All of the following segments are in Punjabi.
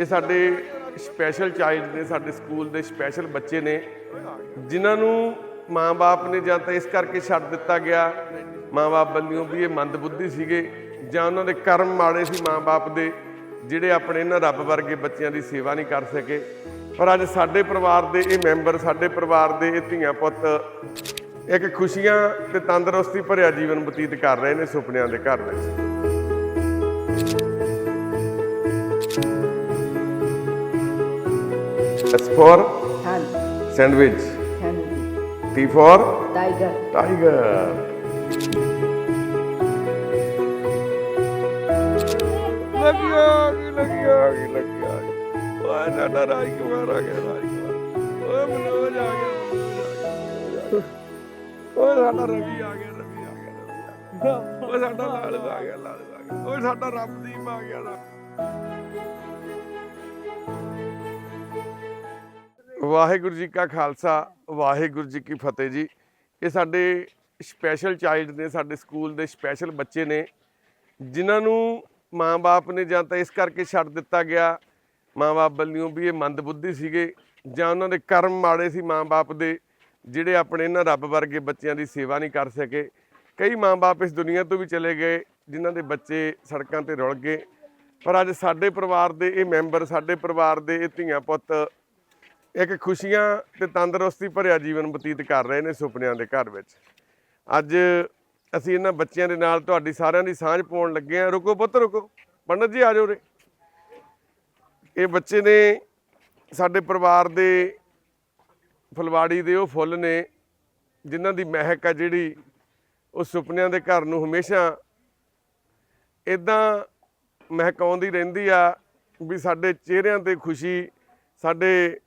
ਇਹ ਸਾਡੇ ਸਪੈਸ਼ਲ ਚਾਈਲਡ ਨੇ, ਸਾਡੇ ਸਕੂਲ ਦੇ ਸਪੈਸ਼ਲ ਬੱਚੇ ਨੇ, ਜਿਨ੍ਹਾਂ ਨੂੰ ਮਾਂ-ਬਾਪ ਨੇ ਜਾਂ ਤਾਂ ਇਸ ਕਰਕੇ ਛੱਡ ਦਿੱਤਾ ਗਿਆ, ਮਾਂ-ਬਾਪ ਵੱਲੋਂ ਵੀ ਇਹ ਮੰਦਬੁੱਧੀ ਸੀਗੇ, ਜਾਂ ਉਹਨਾਂ ਦੇ ਕਰਮ ਮਾੜੇ ਸੀ ਮਾਂ-ਬਾਪ ਦੇ, ਜਿਹੜੇ ਆਪਣੇ ਇਹਨਾਂ ਰੱਬ ਵਰਗੇ ਬੱਚਿਆਂ ਦੀ ਸੇਵਾ ਨਹੀਂ ਕਰ ਸਕੇ। ਪਰ ਅੱਜ ਸਾਡੇ ਪਰਿਵਾਰ ਦੇ ਇਹ ਮੈਂਬਰ, ਸਾਡੇ ਪਰਿਵਾਰ ਦੇ ਇਹ ਧੀਆਂ ਪੁੱਤ ਇੱਕ ਖੁਸ਼ੀਆਂ ਤੇ ਤੰਦਰੁਸਤੀ ਭਰਿਆ ਜੀਵਨ ਬਤੀਤ ਕਰ ਰਹੇ ਨੇ ਸੁਪਨਿਆਂ ਦੇ ਘਰ ਵਿੱਚ। S for Hand, sandwich. hand, T for tiger, tiger. ਲੱਗਿਆ ਕੀ ਲੱਗਿਆ ਕੀ ਲੱਗਿਆ ਓਏ ਸਾਡਾ ਰਾਜ ਕੁਮਾਰ ਆ ਗਿਆ ਰਾਜ ਕੁਮਾਰ ਓਏ ਮਨੋਜ ਆ ਗਿਆ ਮਨੋਜ ਆ ਗਿਆ। ਓਏ ਸਾਡਾ ਰਵੀ ਆ ਗਿਆ ਰਵੀ ਆ ਗਿਆ ਰਵੀ ਆ ਗਿਆ। ਓਏ ਸਾਡਾ ਲਾਲ ਆ ਗਿਆ ਲਾਲ ਆ ਗਿਆ ਵਾਹਿਗੁਰੂ ਜੀ ਕਾ ਖਾਲਸਾ, ਵਾਹਿਗੁਰੂ ਜੀ ਕੀ ਫਤਿਹ ਜੀ। ਇਹ ਸਾਡੇ ਸਪੈਸ਼ਲ ਚਾਈਲਡ ਨੇ, ਸਾਡੇ ਸਕੂਲ ਦੇ ਸਪੈਸ਼ਲ ਬੱਚੇ ਨੇ, ਜਿਨ੍ਹਾਂ ਨੂੰ ਮਾਂ-ਬਾਪ ਨੇ ਜਾਂ ਤਾਂ ਇਸ ਕਰਕੇ ਛੱਡ ਦਿੱਤਾ ਗਿਆ ਮਾਂ-ਬਾਪ ਵੱਲੋਂ ਵੀ ਇਹ ਮੰਦਬੁੱਧੀ ਸੀਗੇ, ਜਾਂ ਉਹਨਾਂ ਦੇ ਕਰਮ ਮਾੜੇ ਸੀ ਮਾਂ-ਬਾਪ ਦੇ, ਜਿਹੜੇ ਆਪਣੇ ਇਹਨਾਂ ਰੱਬ ਵਰਗੇ ਬੱਚਿਆਂ ਦੀ ਸੇਵਾ ਨਹੀਂ ਕਰ ਸਕੇ। ਕਈ ਮਾਂ-ਬਾਪ ਇਸ ਦੁਨੀਆ ਤੋਂ ਵੀ ਚਲੇ ਗਏ, ਜਿਨ੍ਹਾਂ ਦੇ ਬੱਚੇ ਸੜਕਾਂ ਤੇ ਰੁਲ ਗਏ। ਪਰ ਅੱਜ ਸਾਡੇ ਪਰਿਵਾਰ ਦੇ ਇਹ ਮੈਂਬਰ, ਸਾਡੇ ਪਰਿਵਾਰ ਦੇ ਇਹ ਧੀਆਂ ਪੁੱਤ ਇੱਕ ਖੁਸ਼ੀਆਂ ਤੇ ਤੰਦਰੁਸਤੀ ਭਰਿਆ ਜੀਵਨ ਬਤੀਤ ਕਰ ਰਹੇ ਨੇ ਸੁਪਨਿਆਂ ਦੇ ਘਰ ਵਿੱਚ। ਅੱਜ ਅਸੀਂ ਇਹਨਾਂ ਬੱਚਿਆਂ ਦੇ ਨਾਲ ਤੁਹਾਡੀ ਸਾਰਿਆਂ ਦੀ ਸਾਂਝ ਪਾਉਣ ਲੱਗੇ ਆ ਰੁਕੋ ਪੁੱਤ, ਰੁਕੋ। ਪੰਡਤ ਜੀ ਆ ਜਾਓ ਰੇ ਇਹ ਬੱਚੇ ਨੇ ਸਾਡੇ ਪਰਿਵਾਰ ਦੇ ਫੁਲਵਾੜੀ ਦੇ ਉਹ ਫੁੱਲ ਨੇ, ਜਿਨ੍ਹਾਂ ਦੀ ਮਹਿਕ ਆ ਜਿਹੜੀ ਉਹ ਸੁਪਨਿਆਂ ਦੇ ਘਰ ਨੂੰ ਹਮੇਸ਼ਾ ਇਦਾਂ ਮਹਿਕਾਉਂਦੀ ਰਹਿੰਦੀ ਆ ਵੀ ਸਾਡੇ ਚਿਹਰਿਆਂ ਤੇ ਖੁਸ਼ੀ, ਸਾਡੇ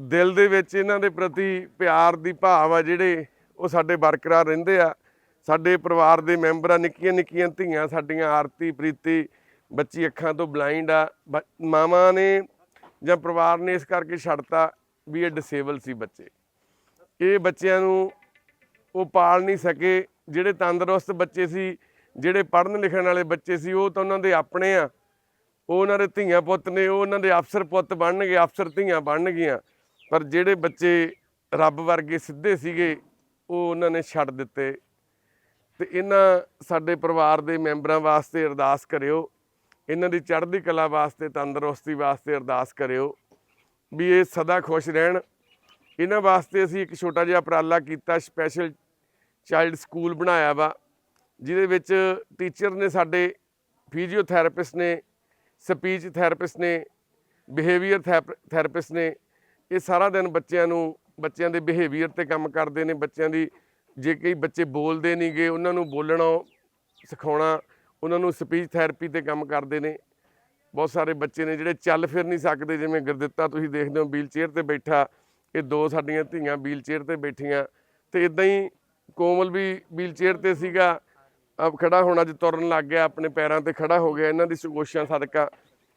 ਦਿਲ ਦੇ ਵਿੱਚ ਇਹਨਾਂ ਦੇ ਪ੍ਰਤੀ ਪਿਆਰ ਦੀ ਭਾਵ ਆ ਜਿਹੜੇ ਉਹ ਸਾਡੇ ਬਰਕਰਾਰ ਰਹਿੰਦੇ ਆ। ਸਾਡੇ ਪਰਿਵਾਰ ਦੇ ਮੈਂਬਰਾਂ ਨਿੱਕੀਆਂ ਨਿੱਕੀਆਂ ਧੀਆਂ, ਸਾਡੀਆਂ ਆਰਤੀ, ਪ੍ਰੀਤੀ, ਬੱਚੀ ਅੱਖਾਂ ਤੋਂ ਬਲਾਈਂਡ ਆ। ਬ- ਮਾਵਾਂ ਨੇ ਜਾਂ ਪਰਿਵਾਰ ਨੇ ਇਸ ਕਰਕੇ ਛੱਡਤਾ ਵੀ ਇਹ ਡਿਸੇਬਲ ਸੀ ਬੱਚੇ। ਇਹ ਬੱਚਿਆਂ ਨੂੰ ਉਹ ਪਾਲ ਨਹੀਂ ਸਕੇ। ਜਿਹੜੇ ਤੰਦਰੁਸਤ ਬੱਚੇ ਸੀ, ਜਿਹੜੇ ਪੜ੍ਹਨ ਲਿਖਣ ਵਾਲੇ ਬੱਚੇ ਸੀ, ਉਹ ਤਾਂ ਉਹਨਾਂ ਦੇ ਆਪਣੇ ਆ। ਉਹ ਉਹਨਾਂ ਦੇ ਧੀਆਂ ਪੁੱਤ ਨੇ, ਉਹ ਉਹਨਾਂ ਦੇ ਅਫਸਰ ਪੁੱਤ ਬਣਨਗੇ, ਅਫਸਰ ਧੀਆਂ ਬਣਨਗੀਆਂ। ਪਰ ਜਿਹੜੇ ਬੱਚੇ ਰੱਬ ਵਰਗੇ ਸਿੱਧੇ ਸੀਗੇ, ਉਹ ਉਹਨਾਂ ਨੇ ਛੱਡ ਦਿੱਤੇ। ਤੇ ਇਹਨਾਂ ਸਾਡੇ ਪਰਿਵਾਰ ਦੇ ਮੈਂਬਰਾਂ ਵਾਸਤੇ ਅਰਦਾਸ ਕਰਿਓ। ਇਹਨਾਂ ਦੀ ਚੜ੍ਹਦੀ ਕਲਾ ਵਾਸਤੇ, ਤੰਦਰੁਸਤੀ ਵਾਸਤੇ ਅਰਦਾਸ ਕਰਿਓ ਵੀ ਇਹ ਸਦਾ ਖੁਸ਼ ਰਹਿਣ। ਇਹਨਾਂ ਵਾਸਤੇ ਅਸੀਂ ਇੱਕ ਛੋਟਾ ਜਿਹਾ ਉਪਰਾਲਾ ਕੀਤਾ ਸਪੈਸ਼ਲ ਚਾਈਲਡ ਸਕੂਲ ਬਣਾਇਆ ਵਾ, ਜਿਹਦੇ ਵਿੱਚ ਟੀਚਰ ਨੇ ਸਾਡੇ ਫਿਜ਼ੀਓਥੈਰੇਪਿਸਟ ਨੇ ਸਪੀਚ ਥੈਰੇਪਿਸਟ ਨੇ ਬਿਹੇਵੀਅਰ ਥੈਰੇਪਿਸਟ ਨੇ ਇਹ ਸਾਰਾ ਦਿਨ ਬੱਚਿਆਂ ਨੂੰ, ਬੱਚਿਆਂ ਦੇ ਬਿਹੇਵੀਅਰ ਤੇ ਕੰਮ ਕਰਦੇ ਨੇ, ਬੱਚਿਆਂ ਦੀ ਜੇ ਕਈ ਬੱਚੇ ਬੋਲਦੇ ਨਹੀਂਗੇ ਉਹਨਾਂ ਨੂੰ ਬੋਲਣਾ, ਸਿਖਾਉਣਾ, ਉਹਨਾਂ ਨੂੰ ਸਪੀਚ ਥੈਰੇਪੀ ਤੇ ਕੰਮ ਕਰਦੇ ਨੇ। ਬਹੁਤ ਸਾਰੇ ਬੱਚੇ ਨੇ ਜਿਹੜੇ ਚੱਲ ਫਿਰ ਨਹੀਂ ਸਕਦੇ, ਜਿਵੇਂ ਗੁਰਦਿੱਤਾ ਤੁਸੀਂ ਦੇਖਦੇ ਹੋ ਵੀਲ ਚੇਅਰ ਤੇ ਬੈਠਾ, ਇਹ ਦੋ ਸਾਡੀਆਂ ਧੀਆਂ ਵੀਲ ਚੇਅਰ ਤੇ ਬੈਠੀਆਂ। ਤੇ ਇਦਾਂ ਹੀ ਕੋਮਲ ਵੀ ਵੀਲ ਚੇਅਰ ਤੇ ਸੀਗਾ, ਅਬ ਖੜਾ ਹੋਣਾ ਅੱਜ ਤੁਰਨ ਲੱਗ ਗਿਆ, ਆਪਣੇ ਪੈਰਾਂ ਤੇ ਖੜਾ ਹੋ ਗਿਆ, ਇਹਨਾਂ ਦੀ ਸੁਗੋਸ਼ਾਂ ਸਦਕਾ।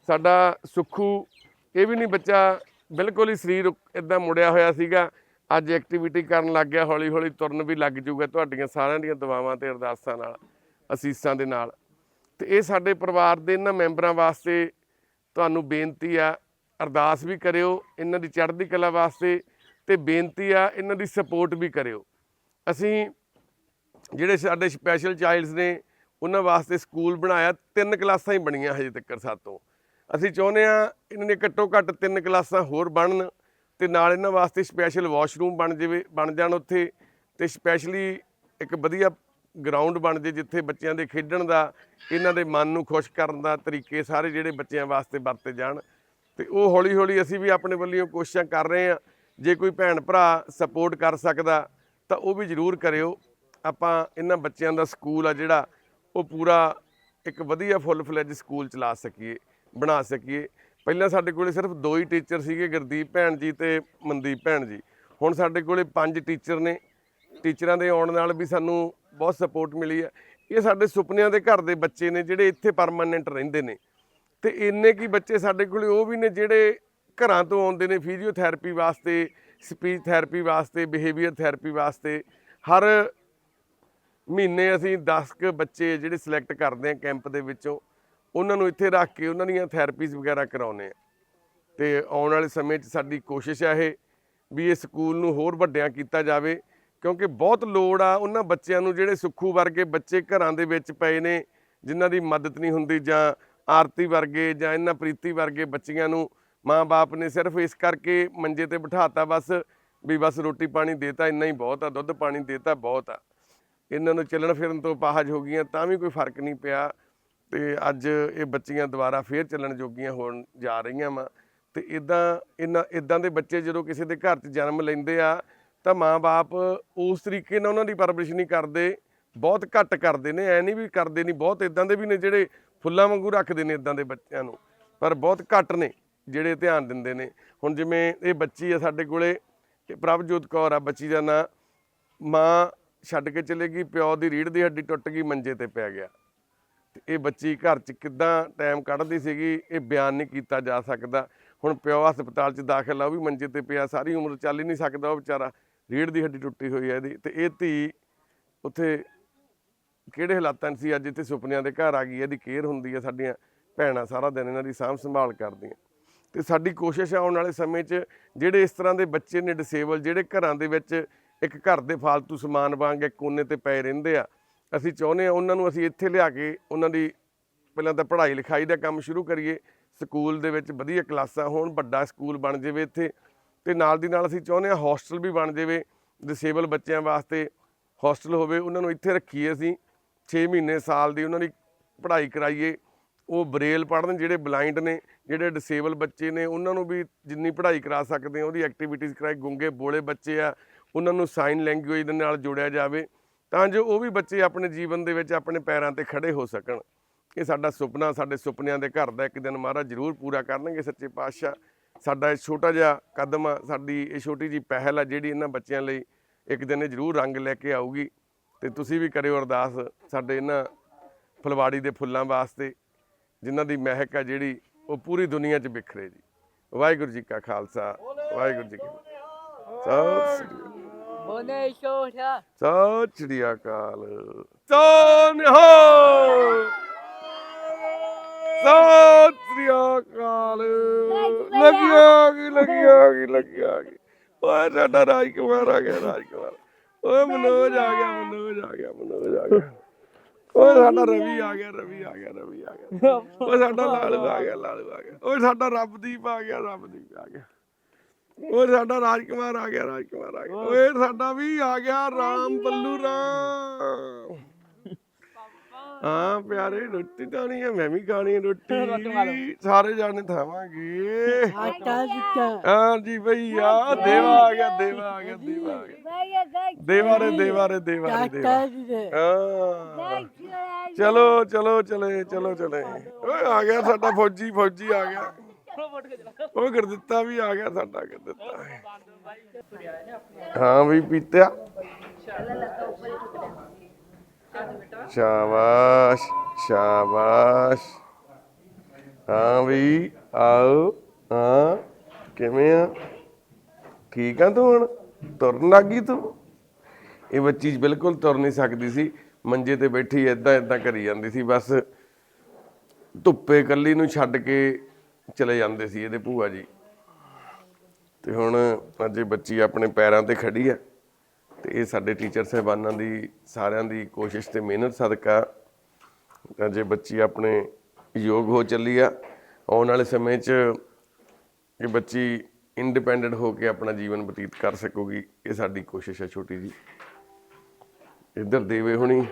ਸਾਡਾ ਸੁਖੂ, ਇਹ ਵੀ ਨਹੀਂ ਬੱਚਾ ਬਿਲਕੁਲ ਹੀ ਸਰੀਰ ਇਦਾਂ ਮੁੜਿਆ ਹੋਇਆ ਸੀਗਾ। ਅੱਜ ਐਕਟੀਵਿਟੀ ਕਰਨ ਲੱਗ ਗਿਆ ਹੌਲੀ ਹੌਲੀ ਤੁਰਨ ਵੀ ਲੱਗ ਜਾਊਗਾ ਤੁਹਾਡੀਆਂ ਸਾਰਿਆਂ ਦੀਆਂ ਦੁਆਵਾਂ ਤੇ ਅਰਦਾਸਾਂ ਨਾਲ, ਅਸੀਸਾਂ ਦੇ ਨਾਲ। ਤੇ ਇਹ ਸਾਡੇ ਪਰਿਵਾਰ ਦੇ ਇਹਨਾਂ ਮੈਂਬਰਾਂ ਵਾਸਤੇ ਤੁਹਾਨੂੰ ਬੇਨਤੀ ਆ, ਅਰਦਾਸ ਵੀ ਕਰਿਓ ਇਹਨਾਂ ਦੀ ਚੜ੍ਹਦੀ ਕਲਾ ਵਾਸਤੇ ਤੇ ਬੇਨਤੀ ਆ ਇਹਨਾਂ ਦੀ ਸਪੋਰਟ ਵੀ ਕਰਿਓ। ਅਸੀਂ ਜਿਹੜੇ ਸਾਡੇ ਸਪੈਸ਼ਲ ਚਾਈਲਡਸ ਨੇ, ਉਹਨਾਂ ਵਾਸਤੇ ਸਕੂਲ ਬਣਾਇਆ, ਤਿੰਨ ਕਲਾਸਾਂ ਹੀ ਬਣੀਆਂ ਹਜੇ ਤੱਕ ਸਾਤੋਂ ਅਸੀਂ ਚਾਹੁੰਦੇ ਆ ਇਹਨਾਂ ਨੇ ਘੱਟੋ ਘੱਟ ਤਿੰਨ ਕਲਾਸਾਂ ਹੋਰ ਬਣਨ ਤੇ ਨਾਲ ਇਹਨਾਂ ਵਾਸਤੇ ਸਪੈਸ਼ਲ ਵਾਸ਼ਰੂਮ ਬਣ ਜਾਵੇ, ਬਣ ਜਾਣ ਉੱਥੇ ਤੇ ਸਪੈਸ਼ਲੀ ਇੱਕ ਵਧੀਆ ਗਰਾਊਂਡ ਬਣ ਜੇ ਜਿੱਥੇ ਬੱਚਿਆਂ ਦੇ ਖੇਡਣ ਦਾ, ਇਹਨਾਂ ਦੇ ਮਨ ਨੂੰ ਖੁਸ਼ ਕਰਨ ਦਾ ਤਰੀਕੇ ਸਾਰੇ ਜਿਹੜੇ ਬੱਚਿਆਂ ਵਾਸਤੇ ਵਰਤੇ ਜਾਣ। ਤੇ ਉਹ ਹੌਲੀ ਹੌਲੀ ਅਸੀਂ ਵੀ ਆਪਣੇ ਵੱਲੋਂ ਕੋਸ਼ਿਸ਼ਾਂ ਕਰ ਰਹੇ ਆ ਜੇ ਕੋਈ ਭੈਣ ਭਰਾ ਸਪੋਰਟ ਕਰ ਸਕਦਾ ਤਾਂ ਉਹ ਵੀ ਜ਼ਰੂਰ ਕਰਿਓ। ਆਪਾਂ ਇਹਨਾਂ ਬੱਚਿਆਂ ਦਾ ਸਕੂਲ ਆ ਜਿਹੜਾ, ਉਹ ਪੂਰਾ ਇੱਕ ਵਧੀਆ ਫੁੱਲ ਫਲੈਜ ਸਕੂਲ ਚਲਾ ਸਕੀਏ। ਬਣਾ ਸਕੀਏ। ਪਹਿਲਾਂ ਸਾਡੇ ਕੋਲੇ ਸਿਰਫ ਦੋ ਹੀ ਟੀਚਰ ਸੀਗੇ, ਗੁਰਦੀਪ ਭੈਣ ਜੀ ਤੇ ਮਨਦੀਪ ਭੈਣ ਜੀ। ਹੁਣ ਸਾਡੇ ਕੋਲੇ ਪੰਜ ਟੀਚਰ ਨੇ। ਟੀਚਰਾਂ ਦੇ ਆਉਣ ਨਾਲ ਵੀ ਸਾਨੂੰ ਬਹੁਤ ਸਪੋਰਟ ਮਿਲੀ ਹੈ। ਇਹ ਸਾਡੇ ਸੁਪਨਿਆਂ ਦੇ ਘਰ ਦੇ ਬੱਚੇ ਨੇ, ਜਿਹੜੇ ਇੱਥੇ ਪਰਮਾਨੈਂਟ ਰਹਿੰਦੇ ਨੇ। ਤੇ ਇੰਨੇ ਕੀ ਬੱਚੇ ਸਾਡੇ ਕੋਲੇ, ਉਹ ਵੀ ਨੇ ਜਿਹੜੇ ਘਰਾਂ ਤੋਂ ਆਉਂਦੇ ਨੇ ਫਿਜ਼ੀਓਥੈਰੇਪੀ ਵਾਸਤੇ ਸਪੀਚ ਥੈਰੇਪੀ ਵਾਸਤੇ ਬਿਹੇਵੀਅਰ ਥੈਰੇਪੀ ਵਾਸਤੇ। ਹਰ ਮਹੀਨੇ ਅਸੀਂ 10 ਕੁ ਬੱਚੇ ਜਿਹੜੇ ਸਿਲੈਕਟ ਕਰਦੇ ਹਾਂ ਕੈਂਪ ਦੇ ਵਿੱਚੋਂ। ਉਹਨਾਂ ਨੂੰ ਇੱਥੇ ਰੱਖ ਕੇ ਉਹਨਾਂ ਦੀਆਂ ਥੈਰੇਪੀਜ਼ ਵਗੈਰਾ ਕਰਾਉਨੇ ਆ ਤੇ ਆਉਣ ਵਾਲੇ ਸਮੇਂ 'ਚ ਸਾਡੀ ਕੋਸ਼ਿਸ਼ ਹੈ ਇਹ ਵੀ ਇਹ ਸਕੂਲ ਨੂੰ ਹੋਰ ਵੱਡਿਆਂ ਕੀਤਾ ਜਾਵੇ, ਕਿਉਂਕਿ ਬਹੁਤ ਲੋੜ ਆ ਉਹਨਾਂ ਬੱਚਿਆਂ ਨੂੰ ਜਿਹੜੇ ਸੁੱਖੂ ਵਰਗੇ ਬੱਚੇ ਘਰਾਂ ਦੇ ਵਿੱਚ ਪਏ ਨੇ, ਜਿਨ੍ਹਾਂ ਦੀ ਮਦਦ ਨਹੀਂ ਹੁੰਦੀ ਜਾਂ ਆਰਤੀ ਵਰਗੇ ਜਾਂ ਇਹਨਾਂ ਪ੍ਰੀਤੀ ਵਰਗੇ ਬੱਚਿਆਂ ਨੂੰ ਮਾਂ-ਬਾਪ ਨੇ ਸਿਰਫ ਇਸ ਕਰਕੇ ਮੰਜੇ ਤੇ ਬਿਠਾਤਾ ਬਸ ਵੀ ਬਸ ਰੋਟੀ ਪਾਣੀ ਦੇਤਾ, ਇੰਨਾ ਹੀ ਬਹੁਤ ਆ, ਦੁੱਧ ਪਾਣੀ ਦੇਤਾ ਬਹੁਤ ਆ। ਇਹਨਾਂ ਨੂੰ ਚੱਲਣ ਫਿਰਨ ਤੋਂ ਪਾਹਜ ਹੋ ਗਈਆਂ, ਤਾਂ ਵੀ ਕੋਈ ਫ਼ਰਕ ਨਹੀਂ ਪਿਆ। ਤੇ ਅੱਜ ਇਹ ਬੱਚੀਆਂ ਦੁਬਾਰਾ ਫੇਰ ਚੱਲਣ ਜੋਗੀਆਂ ਹੋਣ ਜਾ ਰਹੀਆਂ ਵਾ। ਤੇ ਇਦਾਂ ਇਹਨਾਂ ਇਦਾਂ ਦੇ ਬੱਚੇ ਜਦੋਂ ਕਿਸੇ ਦੇ ਘਰ 'ਚ ਜਨਮ ਲੈਂਦੇ ਆ, ਤਾਂ ਮਾਂ-ਬਾਪ ਉਸ ਤਰੀਕੇ ਨਾਲ ਉਹਨਾਂ ਦੀ ਪਰਵਰਿਸ਼ ਨਹੀਂ ਕਰਦੇ, ਬਹੁਤ ਘੱਟ ਕਰਦੇ ਨੇ, ਐ ਨਹੀਂ ਵੀ ਕਰਦੇ ਨਹੀਂ, ਬਹੁਤ ਇਦਾਂ ਦੇ ਵੀ ਨੇ ਜਿਹੜੇ ਫੁੱਲਾਂ ਵਾਂਗੂ ਰੱਖਦੇ ਨੇ ਇਦਾਂ ਦੇ ਬੱਚਿਆਂ ਨੂੰ, ਪਰ ਬਹੁਤ ਘੱਟ ਨੇ ਜਿਹੜੇ ਧਿਆਨ ਦਿੰਦੇ ਨੇ। ਹੁਣ ਜਿਵੇਂ ਇਹ ਬੱਚੀ ਆ ਸਾਡੇ ਕੋਲੇ ਇਹ ਪ੍ਰਭਜੋਤ ਕੌਰ ਆ, ਬੱਚੀ ਦਾ ਨਾਂ, ਮਾਂ ਛੱਡ ਕੇ ਚਲੇ ਗਈ, ਪਿਓ ਦੀ ਰੀੜ ਦੀ ਹੱਡੀ ਟੁੱਟ ਗਈ, ਮੰਜੇ ਤੇ ਪੈ ਗਿਆ। ਇਹ ਬੱਚੀ ਘਰ 'ਚ ਕਿੱਦਾਂ ਟਾਈਮ ਕੱਢਦੀ ਸੀਗੀ, ਇਹ ਬਿਆਨ ਨਹੀਂ ਕੀਤਾ ਜਾ ਸਕਦਾ। ਹੁਣ ਪਿਓ ਹਸਪਤਾਲ 'ਚ ਦਾਖਲ ਆ, ਉਹ ਵੀ ਮੰਜੇ ਤੇ ਪਿਆ, ਸਾਰੀ ਉਮਰ ਚੱਲ ਹੀ ਨਹੀਂ ਸਕਦਾ ਉਹ ਵਿਚਾਰਾ। ਰੀੜ ਦੀ ਹੱਡੀ ਟੁੱਟੀ ਹੋਈ ਹੈ ਇਹਦੀ। ਤੇ ਇਹ ਧੀ ਉੱਥੇ ਕਿਹੜੇ ਹਾਲਾਤਾਂ 'ਚ ਸੀ? ਅੱਜ ਇੱਥੇ ਸੁਪਨਿਆਂ ਦੇ ਘਰ ਆ ਗਈ, ਇਹਦੀ ਕੇਅਰ ਹੁੰਦੀ ਹੈ ਸਾਡੀਆਂ ਭੈਣਾਂ, ਸਾਰਾ ਦਿਨ ਇਹਨਾਂ ਦੀ ਸਾਂਭ ਸੰਭਾਲ ਕਰਦੀਆਂ। ਤੇ ਸਾਡੀ ਕੋਸ਼ਿਸ਼ ਹੈ ਆਉਣ ਵਾਲੇ ਸਮੇਂ 'ਚ ਜਿਹੜੇ ਇਸ ਤਰ੍ਹਾਂ ਦੇ ਬੱਚੇ ਨੇ ਡਿਸੇਬਲ ਜਿਹੜੇ ਘਰਾਂ ਦੇ ਵਿੱਚ ਇੱਕ ਘਰ ਦੇ ਫਾਲਤੂ ਸਮਾਨ ਵਾਂਗ ਇੱਕ ਕੋਨੇ ਤੇ ਪਏ ਰਹਿੰਦੇ ਆ ਅਸੀਂ ਚਾਹੁੰਦੇ ਆ ਉਹਨਾਂ ਨੂੰ ਅਸੀਂ ਇੱਥੇ ਲਿਆ ਕੇ ਉਹਨਾਂ ਦੀ ਪਹਿਲਾਂ ਤਾਂ ਪੜ੍ਹਾਈ ਲਿਖਾਈ ਦਾ ਕੰਮ ਸ਼ੁਰੂ ਕਰੀਏ, ਸਕੂਲ ਦੇ ਵਿੱਚ ਵਧੀਆ ਕਲਾਸਾਂ ਹੋਣ, ਵੱਡਾ ਸਕੂਲ ਬਣ ਜਾਵੇ ਇੱਥੇ ਤੇ ਨਾਲ ਦੀ ਨਾਲ ਅਸੀਂ ਚਾਹੁੰਦੇ ਆ ਹੋਸਟਲ ਵੀ ਬਣ ਜਾਵੇ ਡਿਸੇਬਲ ਬੱਚਿਆਂ ਵਾਸਤੇ ਹੋਸਟਲ ਹੋਵੇ, ਉਹਨਾਂ ਨੂੰ ਇੱਥੇ ਰੱਖੀਏ ਅਸੀਂ 6 ਮਹੀਨੇ ਸਾਲ ਦੀ ਉਹਨਾਂ ਦੀ ਪੜ੍ਹਾਈ ਕਰਾਈਏ, ਉਹ ਬਰੇਲ ਪੜ੍ਹਨ ਜਿਹੜੇ ਬਲਾਈਂਡ ਨੇ, ਜਿਹੜੇ ਡਿਸੇਬਲ ਬੱਚੇ ਨੇ, ਉਹਨਾਂ ਨੂੰ ਵੀ ਜਿੰਨੀ ਪੜ੍ਹਾਈ ਕਰਾ ਸਕਦੇ ਆ ਉਹਦੀ ਐਕਟੀਵਿਟੀਜ਼ ਕਰਾਏ, ਗੁੰਗੇ ਬੋਲੇ ਬੱਚੇ ਆ, ਉਹਨਾਂ ਨੂੰ ਸਾਈਨ ਲੈਂਗੁਏਜ ਦੇ ਨਾਲ ਜੋੜਿਆ ਜਾਵੇ ਤਾਂ ਜੋ ਉਹ ਵੀ ਬੱਚੇ ਆਪਣੇ ਜੀਵਨ ਦੇ ਵਿੱਚ ਆਪਣੇ ਪੈਰਾਂ ਤੇ ਖੜੇ ਹੋ ਸਕਣ ਇਹ ਸਾਡਾ ਸੁਪਨਾ ਸਾਡੇ ਸੁਪਨਿਆਂ ਦੇ ਘਰ ਦਾ ਇੱਕ ਦਿਨ ਮਹਾਰਾਜ ਜ਼ਰੂਰ ਪੂਰਾ ਕਰਨਗੇ ਸੱਚੇ ਪਾਤਸ਼ਾਹ। ਸਾਡਾ ਇਹ ਛੋਟਾ ਜਿਹਾ ਕਦਮ ਆ, ਸਾਡੀ ਇਹ ਛੋਟੀ ਜੀ ਪਹਿਲ ਆ ਜਿਹੜੀ ਇਹਨਾਂ ਬੱਚਿਆਂ ਲਈ ਇੱਕ ਦਿਨ ਇਹ ਜ਼ਰੂਰ ਰੰਗ ਲੈ ਕੇ ਆਊਗੀ। ਤੇ ਤੁਸੀਂ ਵੀ ਕਰਿਓ ਅਰਦਾਸ ਸਾਡੇ ਇਹਨਾਂ ਫੁਲਵਾੜੀ ਦੇ ਫੁੱਲਾਂ ਵਾਸਤੇ, ਜਿਨ੍ਹਾਂ ਦੀ ਮਹਿਕ ਆ ਜਿਹੜੀ ਉਹ ਪੂਰੀ ਦੁਨੀਆ 'ਚ ਬਿਖਰੇ ਜੀ। ਵਾਹਿਗੁਰੂ ਜੀ ਕਾ ਖਾਲਸਾ, ਵਾਹਿਗੁਰੂ ਜੀ ਕੀ ਫਤਿਹ। ਸਤਿ ਸ੍ਰੀ ਅਕਾਲ। ਬੋਲੇ ਸ਼ੋਸ਼ਾ ਸਤਿ ਸ੍ਰੀ ਅਕਾਲ। ਸੋਨਿਹੋ ਸਤਿ ਸ੍ਰੀ ਅਕਾਲ। ਲੱਗਿਆ ਗਈ ਲੱਗਿਆ ਗਈ ਲੱਗਿਆ ਗਈ। ਓਏ ਸਾਡਾ ਰਾਜ ਕੁਮਾਰ ਆ ਗਿਆ ਰਾਜ ਕੁਮਾਰ ਓਏ ਮਨੋਜ ਆ ਗਿਆ ਮਨੋਜ ਆ ਗਿਆ ਮਨੋਜ ਆ ਗਿਆ। ਓਏ ਸਾਡਾ ਰਵੀ ਆ ਗਿਆ ਰਵੀ ਆ ਗਿਆ ਰਵੀ ਆ ਗਿਆ। ਓਏ ਸਾਡਾ ਲਾਲੂ ਆ ਗਿਆ ਲਾਲੂ ਆ ਗਿਆ। ਓਏ ਸਾਡਾ ਰੱਬਦੀਪ ਆ ਗਿਆ ਰੱਬਦੀਪ ਆ ਗਿਆ। ਓਏ ਸਾਡਾ ਰਾਜਕੁਮਾਰ ਆ ਗਿਆ ਰਾਜਕੁਮਾਰ ਆ ਗਿਆ। ਓਏ। ਸਾਡਾ ਵੀ ਆ ਗਿਆ ਰਾਮ ਬੱਲੂ ਰਾਮ। ਹਾਂ ਪਿਆਰੇ ਰੋਟੀ ਨਹੀਂ ਹੈ ਮੈਂ ਵੀ ਖਾਣੀ ਹੈ ਰੋਟੀ। ਸਾਰੇ ਜਾਣੇ ਦਿੱਤਾ ਹਾਂ ਜੀ ਭਈਆ ਦੇਵਾ ਆ ਗਿਆ ਦੇਵਾ ਆ ਗਿਆ ਦੇਵਾ ਆ ਗਿਆ। ਦੇਵਾ ਰੇ ਦੇਵਾ ਰੇ ਦੇਵਾ ਰੇ ਦੇਵਾ। ਆਟਾ ਦਿੱਤਾ ਹਾਂ। ਚਲੋ ਚਲੋ ਚਲੇ ਚਲੋ ਚਲੇ। ਓਏ ਆ ਗਿਆ ਸਾਡਾ ਫੌਜੀ ਫੌਜੀ ਆ ਗਿਆ। ਉਹ ਕਰ ਵੀ ਆ ਗਿਆ ਸਾਡਾ, ਕਰ ਹਾਂ ਵੀ ਪੀਤਿਆ। ਸ਼ਾਬਾਸ਼ ਸ਼ਾਬਾਸ਼। ਹਾਂ ਵੀ, ਆਓ, ਹਾਂ, ਕਿਵੇਂ ਆ? ਠੀਕ ਆ ਤੂੰ ਹੁਣ? ਤੁਰਨ ਲੱਗੀ ਤੂੰ? ਇਹ ਬੱਚੀ ਬਿਲਕੁਲ ਤੁਰ ਨਹੀਂ ਸਕਦੀ ਸੀ। ਮੰਜੇ ਤੇ ਬੈਠੀ ਏਦਾਂ ਏਦਾਂ ਕਰੀ ਜਾਂਦੀ ਸੀ। ਬਸ ਧੁੱਪੇ ਕੱਲੀ ਨੂੰ ਛੱਡ ਕੇ ਚਲੇ ਜਾਂਦੇ ਸੀ ਇਹਦੇ ਭੂਆ ਜੀ। ਤੇ ਹੁਣ ਅੱਜ ਇਹ ਬੱਚੀ ਆਪਣੇ ਪੈਰਾਂ ਤੇ ਖੜੀ ਹੈ ਤੇ ਇਹ ਸਾਡੇ ਟੀਚਰ ਸਹਿਬਾਨਾਂ ਦੀ, ਸਾਰਿਆਂ ਦੀ ਕੋਸ਼ਿਸ਼ ਤੇ ਮਿਹਨਤ, ਸਦਕਾ ਅੱਜ ਇਹ ਬੱਚੀ ਆਪਣੇ ਯੋਗ ਹੋ ਚੱਲੀ ਆ। ਆਉਣ ਵਾਲੇ ਸਮੇਂ 'ਚ ਇਹ ਬੱਚੀ ਇੰਡੀਪੈਂਡੈਂਟ ਹੋ ਕੇ ਆਪਣਾ ਜੀਵਨ ਬਤੀਤ ਕਰ ਸਕੂਗੀ, ਇਹ ਸਾਡੀ ਕੋਸ਼ਿਸ਼ ਹੈ ਛੋਟੀ ਜੀ। ਇੱਧਰ ਦੇਵੇ ਹੁਣੀ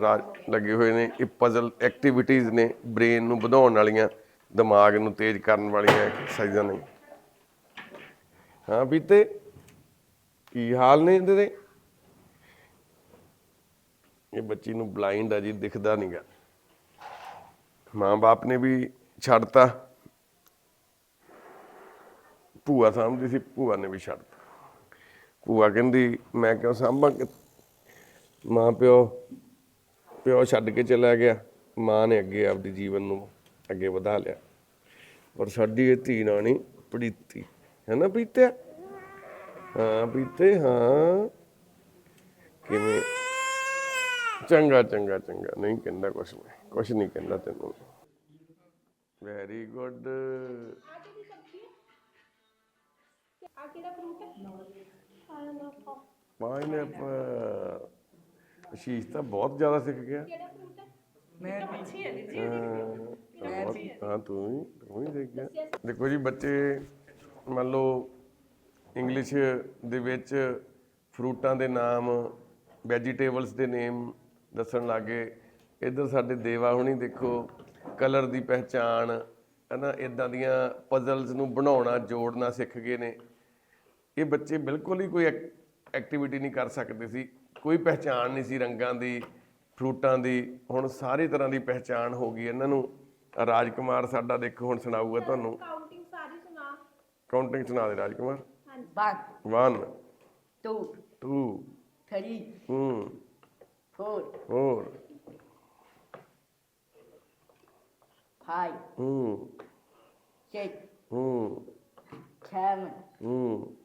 ਰਾਜ ਲੱਗੇ ਹੋਏ ਨੇ, ਇਹ ਪਜ਼ਲ ਐਕਟੀਵਿਟੀਜ਼ ਨੇ ਬ੍ਰੇਨ ਨੂੰ ਵਧਾਉਣ ਵਾਲੀਆਂ। ਦਿਮਾਗ ਨੂੰ ਤੇਜ਼ ਕਰਨ ਵਾਲੀਆਂ ਐਕਸਰਸਾਈਜ਼ਾਂ ਨੇ ਹਾਂ ਬੀਤੇ, ਕੀ ਹਾਲ ਨੇ ਇਹਦੇ ਦੇ? ਇਹ ਬੱਚੀ ਨੂੰ ਬਲਾਈਂਡ ਆ ਜੀ, ਦਿਖਦਾ ਨਹੀਂਗਾ ਮਾਂ-ਬਾਪ ਨੇ ਵੀ ਛੱਡਤਾ। ਭੂਆ ਸਾਂਭਦੀ ਸੀ, ਭੂਆ ਨੇ ਵੀ ਛੱਡਤਾ। ਭੂਆ ਕਹਿੰਦੀ, ਮੈਂ ਕਿਉਂ ਸਾਂਭਾਂ ਮਾਂ ਪਿਓ ਪਿਓ ਛੱਡ ਕੇ ਚਲਾ ਗਿਆ। ਮਾਂ ਨੇ ਅੱਗੇ ਆਪਦੇ ਜੀਵਨ ਨੂੰ ਅੱਗੇ ਵਧਾ ਲਿਆ। ਪਰ ਸਾਡੀ ਇਹ ਧੀ ਨਾਣੀ ਪ੍ਰੀਤੀ ਹੈ ਨਾ ਪ੍ਰੀਤਿਆ? ਹਾਂ ਪ੍ਰੀਤੇ ਹਾਂ। ਕਿਵੇਂ? ਚੰਗਾ ਚੰਗਾ ਚੰਗਾ। ਨਹੀਂ ਕਹਿੰਦਾ ਕੁਛ ਮੈਂ। ਕੁਛ ਨਹੀਂ ਕਹਿੰਦਾ ਤੈਨੂੰ। ਵੈਰੀ ਗੁੱਡ ਆ ਕਿਹੜਾ ਫਰੂਟ ਹੈ? ਪਾਇਨਐਪਲ ਪਾਈਨਐਪਲ ਅਸ਼ੀਸ਼ ਤਾਂ ਬਹੁਤ ਜ਼ਿਆਦਾ ਸਿੱਖ ਗਿਆ। ਕਿਹੜਾ ਫਰੂਟ ਹੈ? ਮੈਂ ਹਾਂ ਤੂੰ ਤੂੰ ਗਿਆ। ਦੇਖੋ ਜੀ ਬੱਚੇ ਮੰਨ ਲਓ ਇੰਗਲਿਸ਼ ਦੇ ਵਿੱਚ ਫਰੂਟਾਂ ਦੇ ਨਾਮ ਵੈਜੀਟੇਬਲਸ ਦੇ ਨੇਮ ਦੱਸਣ ਲੱਗੇ। ਇੱਧਰ ਸਾਡੇ ਦੇਵਾ ਹੁਣੀ ਦੇਖੋ ਕਲਰ ਦੀ ਪਹਿਚਾਣ ਹਨਾ ਇਦਾਂ ਦੀਆਂ ਪਜ਼ਲਸ ਨੂੰ ਬਣਾਉਣਾ ਜੋੜਨਾ ਸਿੱਖ ਗਏ ਨੇ। ਇਹ ਬੱਚੇ ਬਿਲਕੁਲ ਹੀ ਕੋਈ ਐਕਟੀਵਿਟੀ ਨਹੀਂ ਕਰ ਸਕਦੇ ਸੀ। ਕੋਈ ਪਹਿਚਾਣ ਨਹੀਂ ਸੀ ਰੰਗਾਂ ਦੀ। ਫਰੂਟਾਂ ਦੀ ਹੁਣ ਸਾਰੀ ਤਰ੍ਹਾਂ ਦੀ ਪਹਿਚਾਣ ਹੋ ਗਈ। ਇਹਨਾਂ ਨੂੰ ਰਾਜਕੁਮਾਰ ਸਾਡਾ ਦੇਖੋ ਹੁਣ ਸੁਣਾਊਗਾ ਤੁਹਾਨੂੰ। ਕਾਊਂਟਿੰਗ ਸਾਰੀ ਸੁਣਾ। ਕਾਊਂਟਿੰਗ ਸੁਣਾ ਦੇ ਰਾਜਕੁਮਾਰ। One, 1 two, 2 three, ਹੂੰ। four, 4 five, ਹੂੰ। six, ਹੂੰ। seven, ਹੂੰ।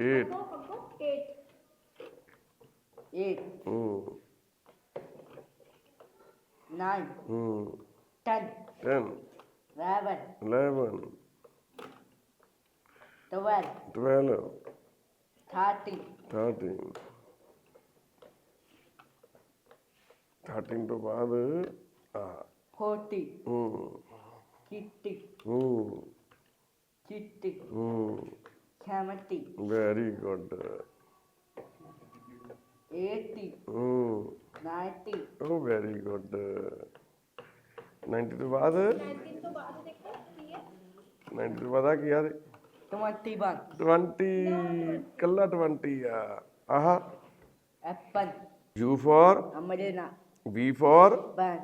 8 ਅੱਗੋ ਅੱਗੋ 8 eight, ਹੂੰ। nine, mm. ten, ten, eleven, eleven, twelve, twelve, thirteen, thirteen. Thirteen तो बाद फोर्टी किट्टी kitty seventy very good oh very good 90 ਤੋਂ ਬਾਅਦ? 19 ਤੋਂ ਬਾਅਦ ਕੀ ਆ ਕੀ 21, 20 ਕੱਲਾ 20 ਆ। ਆਹ। apple, U for umbrella, V for bank,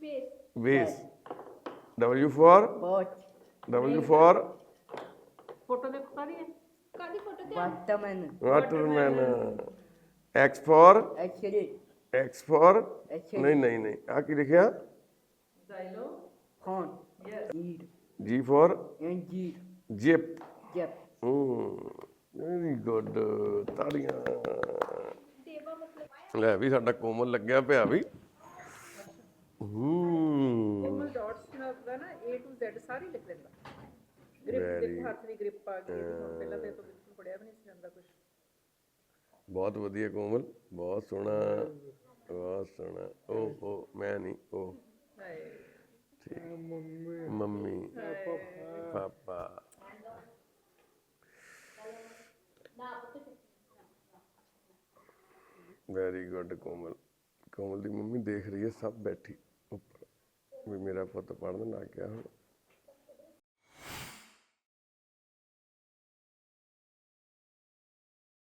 base ਵੇਸ W for boat, W for photo ਦੇਖੋ ਕਾਦੀ ਹੈ? ਕਾਦੀ ਫੋਟੋ ਤੇ watermelon, waterman. X for? Actually, X for? Actually, ਨਹੀਂ ਨਹੀਂ ਨਹੀਂ। ਆ ਕੀ ਲਿਖਿਆ? Corn, seed, G for? And jeep, zip. Jep, ਹੂੰ। ਵੈਰੀ ਗੁੱਡ ਤਾੜੀਆਂ। ਦੇਵਾ ਮਤਲਬ ਲੈ ਵੀ ਸਾਡਾ ਕੋਮਲ ਲੱਗਿਆ ਪਿਆ ਵੀ। ਹੂੰ। ਕੋਮਲ ਡਾਟਸ ਨਾਲ ਨਾ A to Z ਸਾਰੀ ਲਿਖ ਲੈਂਦਾ। ਗ੍ਰਿਪ ਦੇਖੋ ਹੱਥ ਦੀ ਗ੍ਰਿਪ ਆ ਗਈ। ਪਹਿਲਾਂ ਤੇ ਤੋਂ ਬਿਲਕੁਲ ਪੜਿਆ ਵੀ ਨਹੀਂ ਸੀ ਜਾਂਦਾ ਕੁਝ ਬਹੁਤ ਵਧੀਆ ਕੋਮਲ ਬਹੁਤ ਸੋਹਣਾ ਬਹੁਤ ਸੋਹਣਾ। ਉਹ ਉਹ ਮੈਂ ਨਹੀਂ ਉਹ mummy. Papa. Very good Komal. Komal ਦੀ ਮੰਮੀ ਦੇਖ ਰਹੀ ਹੈ ਸਭ ਬੈਠੀ। ਉੱਪਰ ਵੀ ਮੇਰਾ ਪੁੱਤ ਪੜਨ ਲੱਗ ਗਿਆ ਹੁਣ।